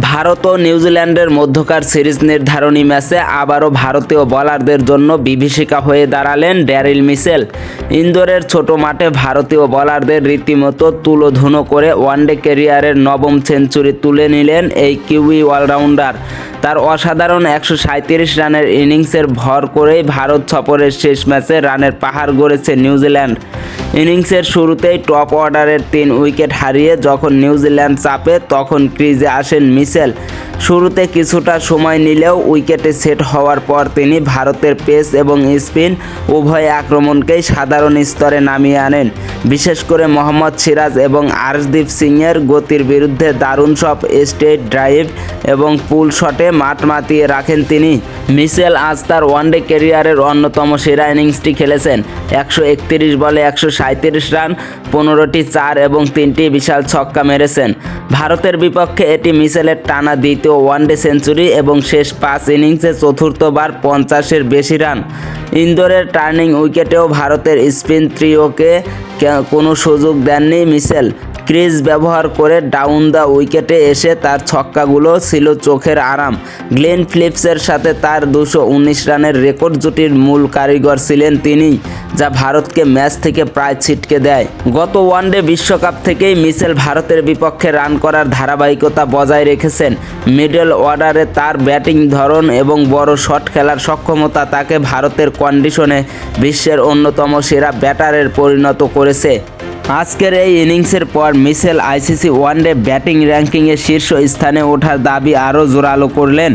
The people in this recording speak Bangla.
ভারত ও নিউজিল্যান্ডের মধ্যকার সিরিজ নির্ধারণী ম্যাচে আবারও ভারতীয় বলারদের জন্য বিভীষিকা হয়ে দাঁড়ালেন ড্যারিল মিসেল। ইন্দোরের ছোট মাঠে ভারতীয় বোলারদের রীতিমতো তুলোধুনো করে ওয়ানডে ক্যারিয়ারের নবম সেঞ্চুরি তুলে নিলেন এই কিউই অলরাউন্ডার। তার অসাধারণ একশো সাঁত্রিশ রানের ইনিংসের ভর করেই ভারত সফরের শেষ ম্যাচে রানের পাহাড় গড়েছে নিউজিল্যান্ড ইনিংসের শুরুতেই টপ অর্ডারের তিন উইকেট হারিয়ে যখন নিউজিল্যান্ড চাপে, তখন ক্রিজে আসেন মিসেল শুরুতে কিছুটা সময় নিলেও উইকেটে সেট হওয়ার পর তিনি ভারতের পেস এবং স্পিন উভয় আক্রমণকেই সাধারণ স্তরে নামিয়ে আনেন। বিশেষ করে মোহাম্মদ সিরাজ এবং আরশদীপ সিংয়ের গতির বিরুদ্ধে দারুণ সব স্টেট ড্রাইভ এবং পুল শটে মাঠ মাতিয়ে রাখেন তিনি। মিসেল আজ তার ওয়ানডে ক্যারিয়ারের অন্যতম সেরা ইনিংসটি খেলেছেন। একশো একত্রিশ বলে একশো রান পনেরোটি চার এবং তিনটি বিশাল ছক্কা মেরেছেন। ভারতের বিপক্ষে এটি মিশেলের টানা দ্বিতীয় ওয়ানডে সেঞ্চুরি এবং শেষ পাঁচ ইনিংসে চতুর্থবার পঞ্চাশের বেশি রান। ইন্দোরের টার্নিং উইকেটেও ভারতের স্পিন ত্রিওকে কোনো সুযোগ দেননি মিসেল। ক্রিজ ব্যবহার করে ডাউন দ্য উইকেটে এসে তার ছক্কাগুলো ছিল চোখের আরাম। গ্লেন ফিলিপসের সাথে তার দুশো রানের রেকর্ড জুটির মূল কারিগর ছিলেন তিনি, যা ভারতকে ম্যাচ থেকে প্রায় ছিটকে দেয়। গত ওয়ানডে বিশ্বকাপ থেকেই মিসেল ভারতের বিপক্ষে রান করার ধারাবাহিকতা বজায় রেখেছেন। মিডল অর্ডারে তার ব্যাটিং ধরন এবং বড় শট খেলার সক্ষমতা তাকে ভারতের কন্ডিশনে বিশ্বের অন্যতম সেরা ব্যাটারের পরিণত করেছে। আজকের এই ইনিংসের পর মিশেল আইসিসি ওয়ানডে ব্যাটিং র্যাঙ্কিংয়ে শীর্ষ স্থানে ওঠার দাবি আরও জোরালো করলেন।